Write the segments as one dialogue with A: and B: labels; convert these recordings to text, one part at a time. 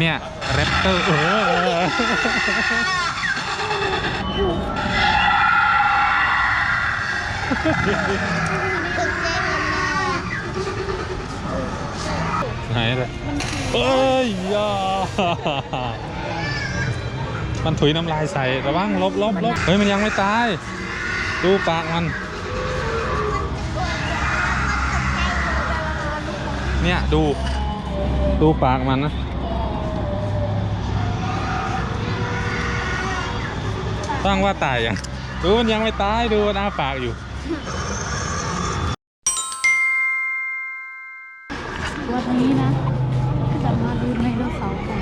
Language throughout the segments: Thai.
A: เนี่ยแรปเตอร์เออไหนเลยเอ้ยยามันถุยน้ำลายใส่ระวังลบลบลบเฮ้ยมันยังไม่ตาย ดูปากมัน เนี่ยดูดูปากมันนะ ตั้งว่าตายยังดูมันยังไม่ตายดูมันอ้าปากอยู่
B: วันนี้นะจะมาดูไดโนเสาร์กัน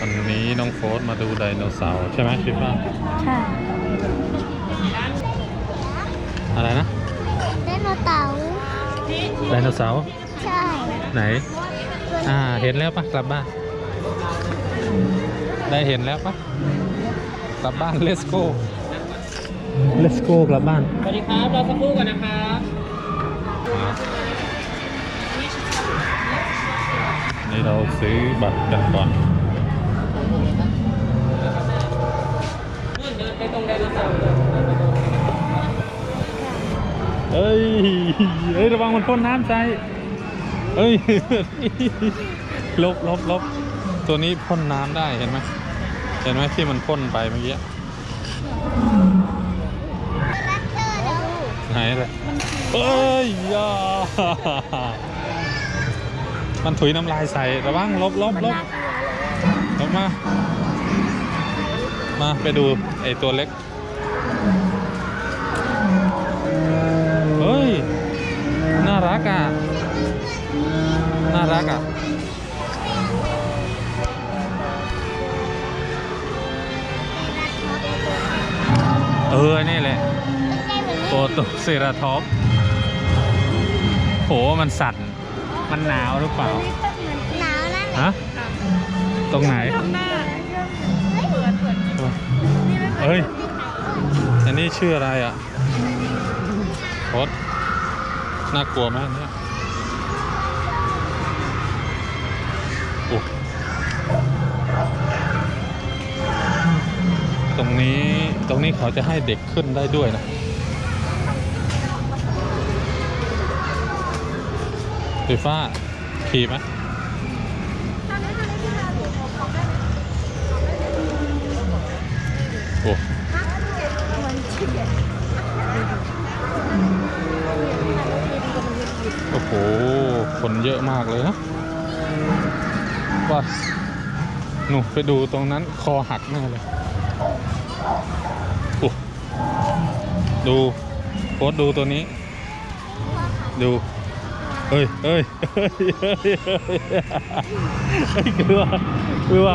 A: วันนี้น้องโฟสมาดูไดโนเสาร์ใช่ไหมพี่ป้า
B: ใช่
A: อะไรนะ
C: ไดโนเต่า
A: ไดโนเสาร์
C: ใช่
A: ไหนอ่าเห็นแล้วปะกลับบ้านได้เห็นแล้วปะ กลับบ้าน let's go let's go กลับบ้าน
D: สวัสดีครับรอสักครู่ก่อนนะครับ
A: นี่เราซื้อบัตรกันก่อน
D: นู่นเดินไปตรงไดโนเสาร์
A: เอ้ยเอ้ย ระวังมันพ่นน้ำใส่เอ้ยลบลบลบตัวนี้พ่นน้ำได้เห็นไหมเห็นไหมที่มันพ่นไปเมื่อกี้ไหนเลยเอ้ยยามันถุยน้ำลายใส่ระวังลบลบลบลบมา มาไปดูไอ้ตัวเล็ก ซราทอปโหมันสั่น มันหนาวหรือเปล่า
C: หนาวนั่นแหละ
A: ฮะ ตรงไหนเฮ้ย อันนี้ชื่ออะไรอะโคตน่ากลัวมากเนี่ยโอ้ตรงนี้ ตรงนี้เขาจะให้เด็กขึ้นได้ด้วยนะ ฟฟ้าขี่ไหมโอ้โอ้โห คนเยอะมากเลยนะว่าหนูไปดูตรงนั้นคอหักแน่เลยโอ้ดูโพสดูตัวนี้ ดู เฮ้ยเฮ้ยเฮ้ยเฮ้ยเฮ้ยเฮ้ยกลัวกลัว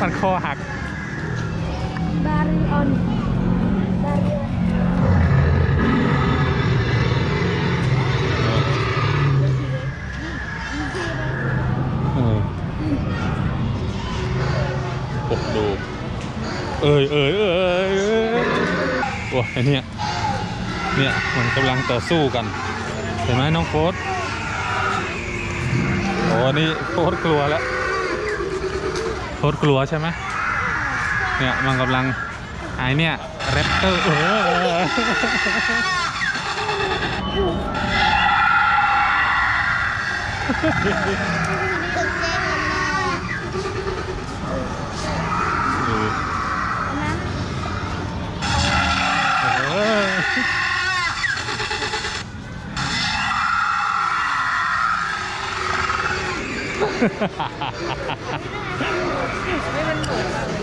A: มันคอหัก
B: บาริออนบาริออน
A: เออโอ้ดูเอ้ยเอ้ยเอ้ยเอ้ยโอ้ยไอเนี่ย เนี่ยมันกำลังต่อสู้กัน เห็นไหมน้องโฟสโอ้นี่โฟสกลัวแล้วโฟสกลัวใช่ไหมเนี่ยมันกำลังไอเนี่ยแรปเตอร์เออ
C: เ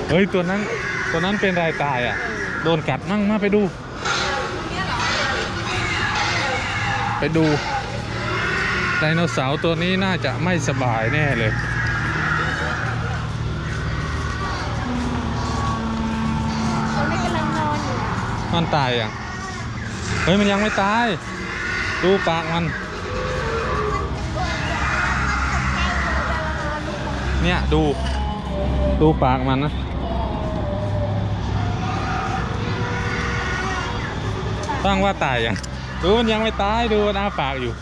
C: เฮ้
A: ยตัวนั้นตัวนั้นเป็นรายตายอะ โดนกัดมั่งมาไปดูไปดูไดโนเสาร์ตัวนี้น่าจะไม่สบายแน่เลย
B: ตอนนี้กำลังนอนอยู่
A: มันตายอะเฮ้ยมันยังไม่ตาย ดูปากมัน เนี่ยดู ดูปากมันนะ ตั้งว่าตายยังดูมันยังไม่ตายดูหน้าปากอยู่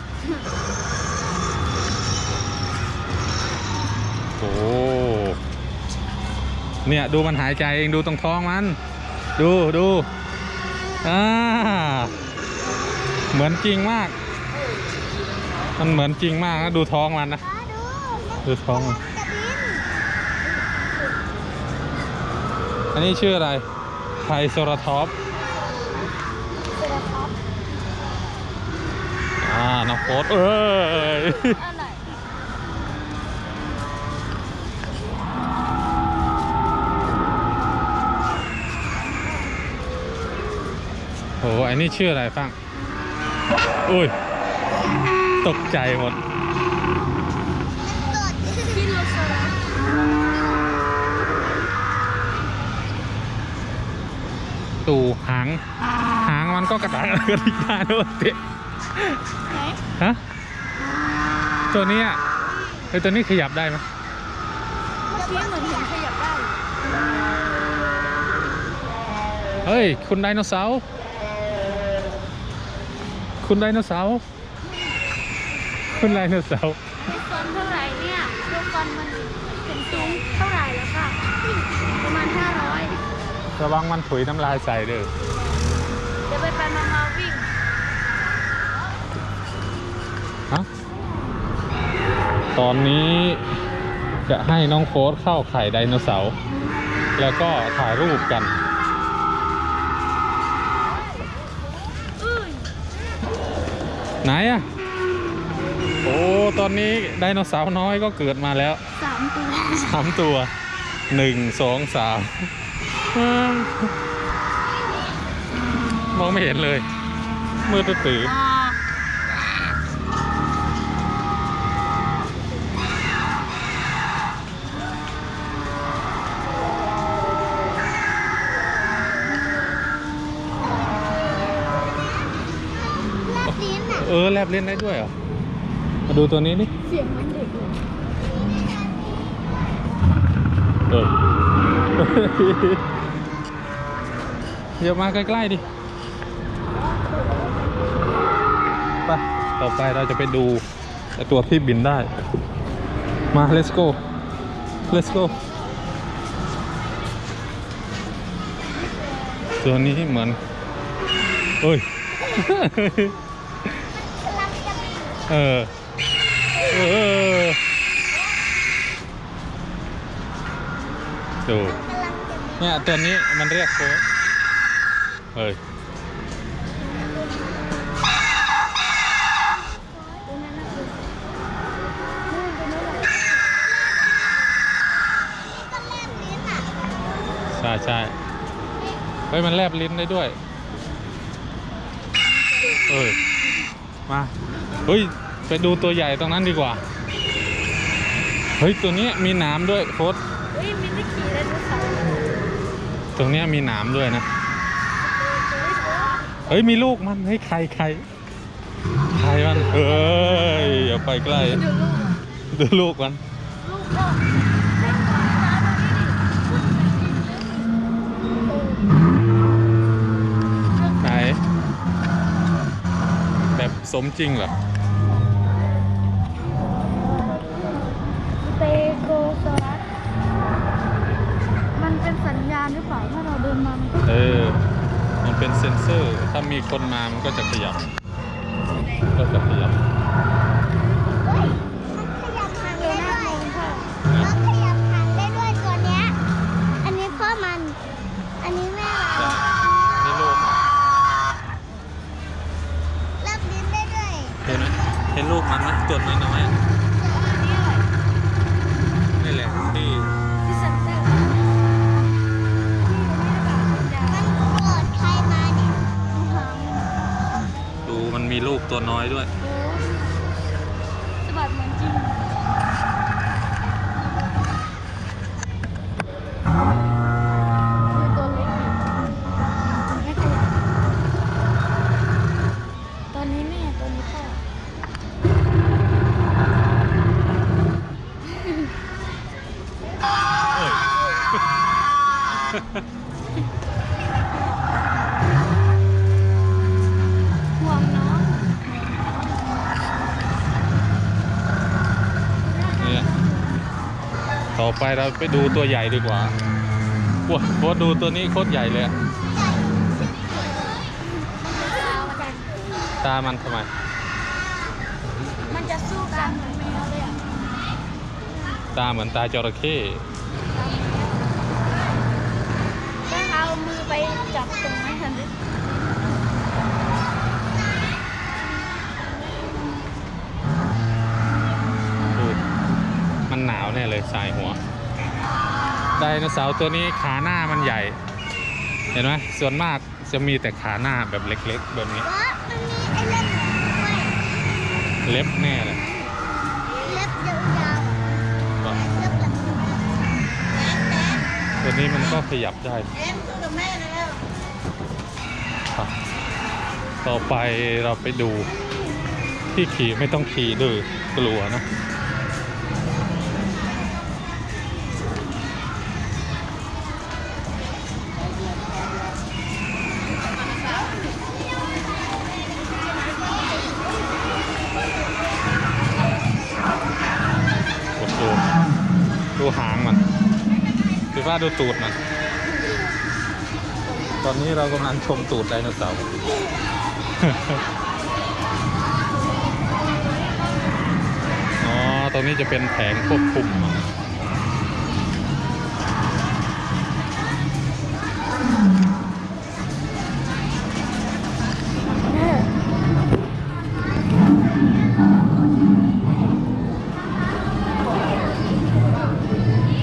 A: โอ้เนี่ยดูมันหายใจเองดูตรงท้องมัน ดูดูอ่าเหมือนจริงมาก มันเหมือนจริงมากนะดูท้องมันนะ
C: ดู
A: ท้อง อันนี้ชื่ออะไร ไทรโซราทอปส์
B: เซราท็อป
A: อ่าน้องโฟสเอ้ย
B: อะไร
A: โอ้อันนี้ชื่ออะไรฟัง อุ้ย ตกใจหมด
C: กด
B: คิโลโซรัส
A: ตู่ หาง หางมันก็กระตักกระดิกได้ด้วยเตะ
B: ไหน
A: ฮะตัวเนี้ยไอตัวนี้ขยับได้ไหม
B: เมื่อกี้เหมือนเห็นขยับได้อยู่
A: เฮ้ย คุณไดโนเสาร์คุณไดโนเสาร์คุณไดโนเสาร์
B: ไอ้ฟันเท่าไหร่เนี่ยดูฟันมันเป็นสูงเท่าไหร่แล้วค่ะ ประมาณ500
A: ระวังมันถุยน้ำลายใส่เด้อ
B: เดี๋ยวไปไปมามาวิ่ง
A: ฮะตอนนี้จะให้น้องโฟสเข้าไข่ไดโนเสาร์แล้วก็ถ่ายรูปกัน
B: อื้อ
A: ไหนอะโอ้ตอนนี้ไดโนเสาร์น้อยก็เกิดมาแล้ว
B: สามตัว
A: สามตัวหนึ่งสองสาม มองไม่เห็นเลย มืดตื้อ
B: อ่า
C: แลบลิ้นอะ
A: ๆเออ แลบเล่นได้ด้วยเหรอ มาดูตัวนี้นี่
B: เสียงมันเด็กเลย
A: เออ เดี๋ยวมาใกล้ๆดิไปต่อไปเราจะไปดูตัวที่บินได้ มา let's go let's go ตัวนี้เหมือนเอ้ย เออ เออดูเนี่ยตัวนี้มันเรียกโค้ เฮ้ย
B: ตรงนั้นน่ะคือนู่นตรงนั้นแหละ
C: ก็แลบลิ้นอะ
A: ใช่ใช่เฮ้ย มันแลบลิ้นได้ด้วย เอ้ย มา เฮ้ย ไปดูตัวใหญ่ตรงนั้นดีกว่า เฮ้ย ตัวนี้มีหนามด้วยโค้ด
B: เฮ้ยมินิขี่ไดโนเสาร์เลย
A: ตรงเนี้ยมีหนามด้วยนะ เฮ้ยมีลูกมันเฮ้ใครใครใครมันเอ้ยอย่าไปใกล้
B: ดูลูกอ
A: ดรูกมันไหนแบบสมจริงเหรอ
B: เตโกซอรัสมันเป็นสัญญาณหรือเปล่าถ้าเราเดินมามันก็
A: เออ มันเป็นเซ็นเซอร์ ถ้ามีคนมามันก็จะขยับ ก็จะขยับ
C: เฮ้ยมันขยับหาง
B: เดิ
C: ได้
B: นหน้า
C: ด้วย
B: ลงค่ะ
C: แล้วขยับหางได้ด้วยตัวเนี้ยอันนี้พ่อมันอันนี้แม่เรา
A: นี่ลูก
C: แลบลิ้นได้ด้วย
A: เห็นไหมเห็นลูกมันไหมตัวน้อยน้อยๆอะ
B: อันนี้อะไร
A: นี่แหละที่
B: ที่
C: มี
A: ลูกตัวน้อยด้วย
B: ต่อไป
A: เราไปดูตัวใหญ่ดีกว่า
B: ต
A: โว้ยโบทดูตัวนี้โคตรใหญ่เลยอะ
B: ตามันจะ
A: ตามันทำไม
B: มันจะสู้กันเหมือนแมวเลยอะ
A: ตาเหมือนตาจระเข้
B: ถ้าเอามือไปจับตรงนั้นทันที
A: ดูมันหนาวแน่ เลยสายหัว ไดโนเสาร์ตัวนี้ขาหน้ามันใหญ่ เห็นไหมส่วนมากจะมีแต่ขาหน้าแบบเล็กๆ แบบนี้
C: ว่ามันมีไอ้เล็บด้วย
A: เล็บแน่เลย
C: เล็บยาวๆ
A: ก็
C: เล็บแบบ
A: ตัวนี้มันก็ขยับได้
C: เอ็มสู้กับแม่นะแล้ว
A: ครับต่อไปเราไปดูที่ขี่ไม่ต้องขี่ด้วยกลัวนะ ว่าดูตูดมันตอนนี้เรากำลังชมตูดไดโนเสาร์อ๋อ ตรงนี้จะเป็นแผงควบคุม